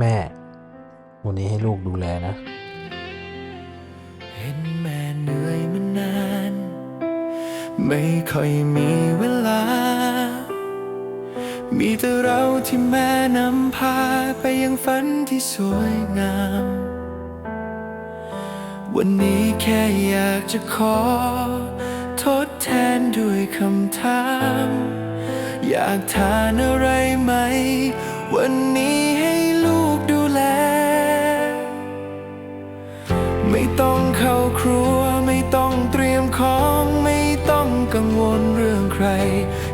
แม่ วันนี้ให้ลูกดูแลนะ เห็นแม่เหนื่อยมานาน ไม่ค่อยมีเวลา มีแต่เราที่แม่นำพาไปยังฝันที่สวยงาม วันนี้แค่อยากจะขอ ทดแทนด้วยคำถาม อยากทานอะไรไหม วันนี้ ไม่ต้องเข้าครัว ไม่ต้องเตรียมของ ไม่ต้องกังวลเรื่องใคร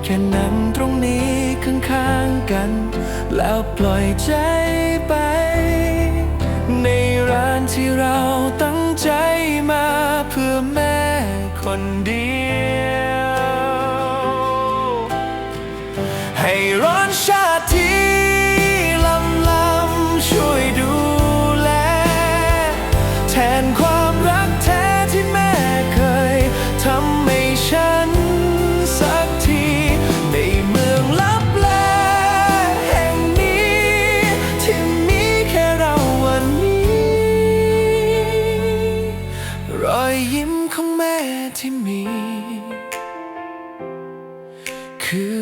แค่นั่งตรงนี้ข้างๆกัน แล้วปล่อยใจไป ในร้านที่เราตั้งใจมาเพื่อแม่คนเดียว ให้ร้อนชาติ ที่มี คือรัก